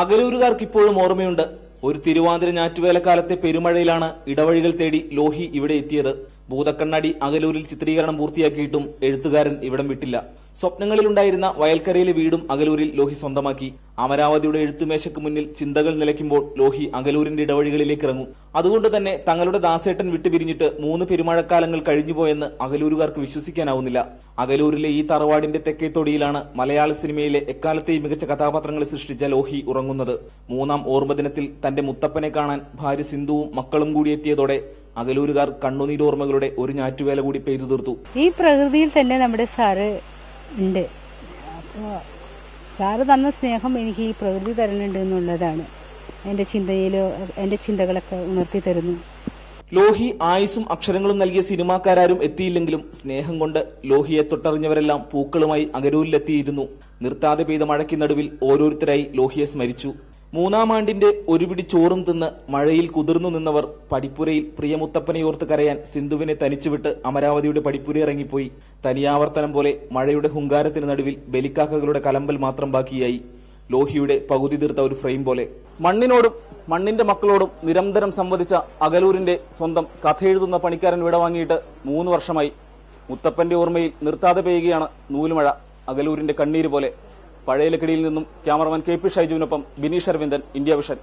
അകലൂരുകാർക്ക് ഇപ്പോഴും ഓർമ്മയുണ്ട്. ഒരു തിരുവാതിര ഞാറ്റുവേലക്കാലത്തെ പെരുമഴയിലാണ് ഇടവഴികൾ തേടി ലോഹി ഇവിടെ എത്തിയത്. ഭൂതക്കണ്ണാടി അകലൂരിൽ ചിത്രീകരണം പൂർത്തിയാക്കിയിട്ടും എഴുത്തുകാരൻ ഇവിടം വിട്ടില്ല. സ്വപ്നങ്ങളിലുണ്ടായിരുന്ന വയൽക്കരയിലെ വീടും അകലൂരിൽ ലോഹി സ്വന്തമാക്കി. അമരാവതിയുടെ എഴുത്തുമേശയ്ക്ക് മുന്നിൽ ചിന്തകൾ നിലയ്ക്കുമ്പോൾ ലോഹി അകലൂരിന്റെ ഇടവഴികളിലേക്ക് ഇറങ്ങും. അതുകൊണ്ട് തന്നെ തങ്ങളുടെ ദാസേട്ടൻ വിട്ടുപിരിഞ്ഞിട്ട് മൂന്ന് പെരുമഴക്കാലങ്ങൾ കഴിഞ്ഞുപോയെന്ന് അകലൂരുകാർക്ക് വിശ്വസിക്കാനാവുന്നില്ല. അകലൂരിലെ ഈ തറവാടിന്റെ തെക്കേത്തൊടിയിലാണ് മലയാള സിനിമയിലെ എക്കാലത്തെയും മികച്ച കഥാപാത്രങ്ങളെ സൃഷ്ടിച്ച ലോഹി ഉറങ്ങുന്നത്. മൂന്നാം ഓർമ്മദിനത്തിൽ തന്റെ മുത്തപ്പനെ കാണാൻ ഭാര്യ സിന്ധുവും മക്കളും കൂടി എത്തിയതോടെ അകലൂരുകാർ കണ്ണുനീരോർമ്മകളുടെ ഒരു ഞാറ്റുവേല കൂടി പെയ്തു തീർത്തു. ഈ പ്രകൃതിയിൽ തന്നെ നമ്മുടെ സാറ് ഉണ്ട്. അപ്പോൾ സാറ് തന്ന സ്നേഹം എനിക്ക് ഈ പ്രകൃതി തരുന്നുണ്ട് എന്നുള്ളതാണ്. എന്റെ ചിന്തയിൽ എന്റെ ചിന്തകളൊക്കെ ഉണർത്തി തരുന്നു. ലോഹി ആയുസും അക്ഷരങ്ങളും നൽകിയ സിനിമാക്കാരും എത്തിയില്ലെങ്കിലും സ്നേഹം കൊണ്ട് ലോഹിയെ തൊട്ടറിഞ്ഞവരെല്ലാം പൂക്കളുമായി അകരൂരിലെത്തിയിരുന്നു. നിർത്താതെ പെയ്ത മഴയ്ക്ക് നടുവിൽ ഓരോരുത്തരായി ലോഹിയെ സ്മരിച്ചു. മൂന്നാം ആണ്ടിന്റെ ഒരു പിടി ചോറും തിന്ന് മഴയിൽ കുതിർന്നു നിന്നവർ പടിപ്പുരയിൽ പ്രിയമുത്തപ്പനെയോർത്ത് കരയാൻ സിന്ധുവിനെ തനിച്ചുവിട്ട് അമരാവതിയുടെ പടിപ്പുര ഇറങ്ങിപ്പോയി. തനിയാവർത്തനം പോലെ മഴയുടെ ഹുങ്കാരത്തിന് നടുവിൽ ബലിക്കാക്കകളുടെ കലമ്പൽ മാത്രം ബാക്കിയായി. ലോഹിയുടെ പകുതി തീർത്ത ഒരു ഫ്രെയിം പോലെ. മണ്ണിനോടും മണ്ണിന്റെ മക്കളോടും നിരന്തരം സംവദിച്ച അകലൂരിന്റെ സ്വന്തം കഥയെഴുതുന്ന പണിക്കാരൻ വിടവാങ്ങിയിട്ട് മൂന്ന് വർഷമായി. മുത്തപ്പന്റെ ഓർമ്മയിൽ നിർത്താതെ പെയ്യുകയാണ് നൂലുമഴ അകലൂരിന്റെ കണ്ണീര് പോലെ. പഴയ ലക്കിടിയിൽ നിന്നും ക്യാമറമാൻ കെ പി ഷൈജുവിനൊപ്പം ബിനീഷ് അരവിന്ദൻ ഇന്ത്യ വിഷൻ.